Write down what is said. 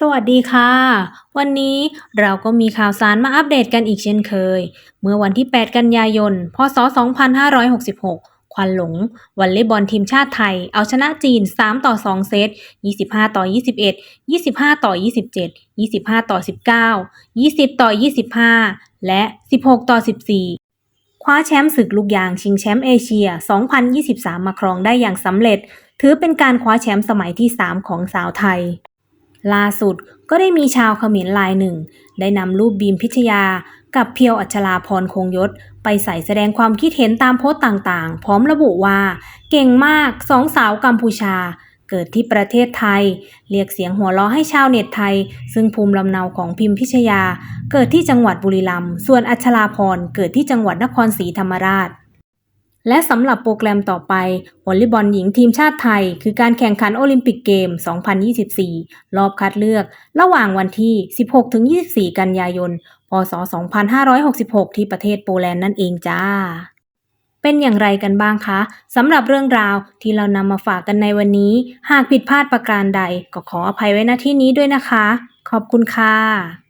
สวัสดีค่ะ วันนี้เราก็มีข่าวสารมาอัปเดตกันอีกเช่นเคย เมื่อวันที่ 8 กันยายน พศ 2566 ควันหลงวอลเลย์บอลทีมชาติไทย เอาชนะจีน 3 ต่อ 2 เซต 25 ต่อ 21 25 ต่อ 27 25 ต่อ 19 20 ต่อ 25 และ 16 ต่อ 14 คว้าแชมป์ศึกลูกยางชิงแชมป์เอเชีย 2023 มาครองได้อย่างสำเร็จ ถือเป็นการคว้าแชมป์สมัยที่ 3 ของสาวไทย ล่าสุดก็ได้มีชาวเขมรลายหนึ่ง ได้นำรูปบีมพิชยา กับเพียวอัชราพรคงยศ ไปใส่แสดงความคิดเห็นตามโพสต์ต่างๆ พร้อมระบุว่า เก่งมากสองสาวกัมพูชา เกิดที่ประเทศไทย เรียกเสียงหัวเราะให้ชาวเน็ตไทย ซึ่งภูมิลำเนาของพิมพิชยา เกิดที่จังหวัดบุรีรัมย์ส่วนอัชราพรเกิดที่จังหวัดนครศรีธรรมราช และสำหรับโปรแกรมต่อไปวอลเลย์บอลหญิงทีมชาติไทย คือการแข่งขันโอลิมปิกเกม 2024 รอบคัดเลือก ระหว่างวันที่ 16-24 กันยายน พศ 2566 ที่ประเทศโปแลนด์นั่นเองจ้า เป็นอย่างไรกันบ้างคะสำหรับเรื่องราวที่เรานำมาฝากกันในวันนี้ หากผิดพลาดประการใดก็ขออภัยไว้ณที่นี้ด้วยนะคะ ขอบคุณค่ะ